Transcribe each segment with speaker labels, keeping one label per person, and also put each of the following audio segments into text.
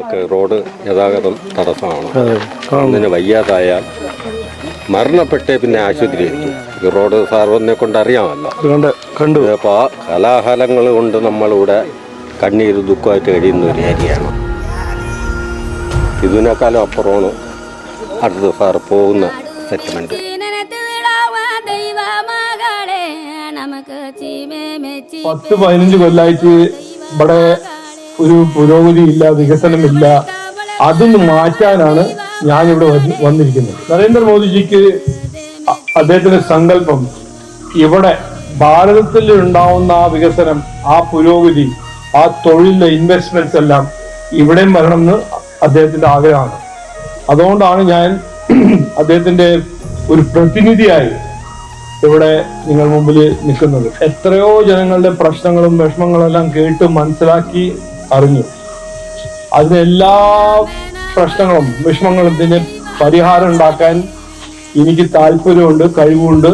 Speaker 1: നമുക്ക് റോഡ് ഗതാഗതം തടസ്സമാണ്. ഒന്നിന് വയ്യാതായാൽ മരണപ്പെട്ടേ പിന്നെ ആശുപത്രി എത്തും ഈ റോഡ് സാറിനെ കൊണ്ട് അറിയാമല്ലോ.
Speaker 2: കണ്ടു
Speaker 1: അപ്പോൾ ആ കലാഹലങ്ങൾ കൊണ്ട് നമ്മളിവിടെ കണ്ണീര് ദുഃഖമായിട്ട് കഴിയുന്ന ഒരു ഏരിയയാണ്. ഇതിനേക്കാളും അപ്പുറമാണ് അടുത്ത സാർ പോകുന്ന
Speaker 3: സെറ്റിൽമെന്റ്
Speaker 2: പത്ത് പതിനഞ്ച് കൊല്ലായിട്ട് ഇവിടെ ഒരു പുരോഗതി ഇല്ല വികസനമില്ല. അതൊന്ന് മാറ്റാനാണ് ഞാൻ ഇവിടെ വന്നിരിക്കുന്നത്. നരേന്ദ്രമോദിജിക്ക് അദ്ദേഹത്തിന്റെ സങ്കല്പം ഇവിടെ ഭാരതത്തിൽ ഉണ്ടാവുന്ന ആ വികസനം ആ പുരോഗതി ആ തൊഴിലിലെ ഇൻവെസ്റ്റ്മെന്റ്സ് എല്ലാം ഇവിടെയും വരണം എന്ന് അദ്ദേഹത്തിന്റെ ആഗ്രഹമാണ്. അതുകൊണ്ടാണ് ഞാൻ അദ്ദേഹത്തിന്റെ ഒരു പ്രതിനിധിയായി ഇവിടെ നിങ്ങൾ മുമ്പിൽ നിൽക്കുന്നത്. എത്രയോ ജനങ്ങളുടെ പ്രശ്നങ്ങളും വിഷമങ്ങളും എല്ലാം കേട്ട് മനസ്സിലാക്കി അറിഞ്ഞു. അതിനെല്ലാ പ്രശ്നങ്ങളും വിഷമങ്ങളും ഇതിന് പരിഹാരം ഉണ്ടാക്കാൻ എനിക്ക് താല്പര്യമുണ്ട് കഴിവുണ്ട്.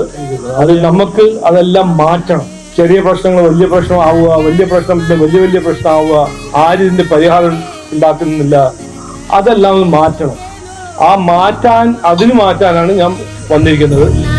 Speaker 2: അത് നമുക്ക് അതെല്ലാം മാറ്റണം. ചെറിയ പ്രശ്നങ്ങൾ വലിയ പ്രശ്നമാവുക വലിയ പ്രശ്നം പിന്നെ വലിയ വലിയ പ്രശ്നമാവുക ആരും ഇതിന്റെ പരിഹാരം ഉണ്ടാക്കുന്നില്ല. അതെല്ലാം മാറ്റണം. ആ മാറ്റാൻ അതിന് മാറ്റാനാണ് ഞാൻ വന്നിരിക്കുന്നത്.